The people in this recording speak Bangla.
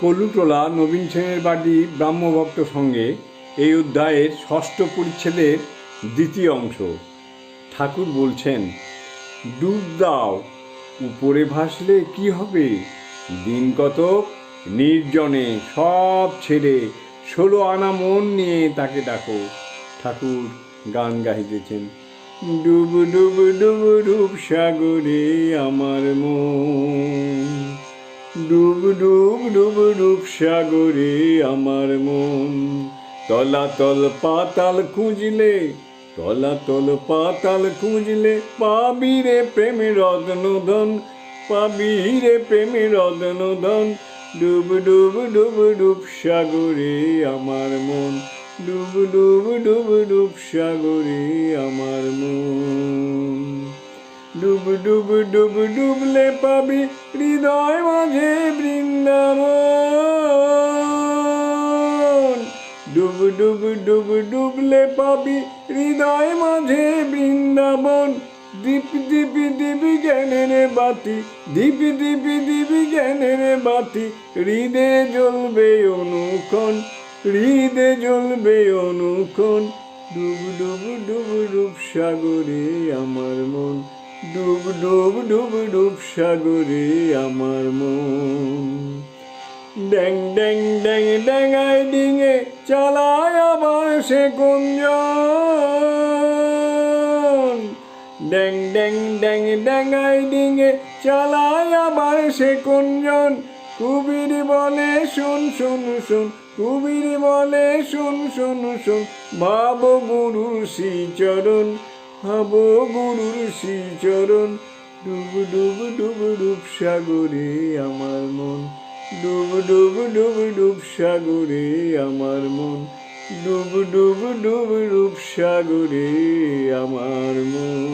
কলুটোলা নবীন সেনের বাড়ি ব্রাহ্মভক্ত সঙ্গে এই অধ্যায়ের ষষ্ঠ পরিচ্ছেদের দ্বিতীয় অংশ। ঠাকুর বলছেন, ডুব দাও, উপরে ভাসলে কি হবে? দিন কত নির্জনে সব ছেড়ে ষোলো আনা মন নিয়ে তাকে ডাকো। ঠাকুর গান গাইতেছেন ডুব ডুব ডুব ডুব সাগরে আমার মন। ডুব ডুব ডুব ডুব সাগরে আমার মন। তলাতল পাতাল খুঁজলে, তলাতল পাতাল খুঁজলে পাবি রে প্রেমের রত্নধন, পাবি রে ডুব ডুব ডুব ডুব সাগরে আমার মন। ডুব ডুব ডুব ডুব সাগরে আমার মন। ডুব ডুব ডুব, ডুবলে পাবি হৃদয় মাঝে বৃন্দাবন। ডুব ডুব ডুব, ডুবলে পাবি হৃদয় মাঝে বৃন্দাবন। দীপ দীপি দিবি জ্ঞানের বাতি দীপি দীপি দিবি জ্ঞানের বাতি, হৃদে জ্বলবে অনুক্ষণ, হৃদে জ্বলবে অনুক্ষণ। ডুব ডুব ডুব ডুব সাগরে আমার মন। ডুব ডুব ডুব ডুব সাগরে আমার মন। ড্যাং ড্যাং ড্যাং, ড্যাঙায় ডিঙে চালায় আবার সে কুঞ্জন ড্যাং ড্যাং ড্যাং, ড্যাঙায় ডিঙে চালায় আবার সে কুঞ্জন কুবির বলে শুন শুন শুন, কুবির বলে শুন শুন শুন, ভাব গুরুর শ্রীচরণ ভাব গুরুর শ্রীচরণ। ডুব ডুব ডুব ডুব সাগরে আমার মন। ডুব ডুব ডুব ডুব সাগরে আমার মন। ডুব ডুব ডুব ডুব সাগরে আমার মন।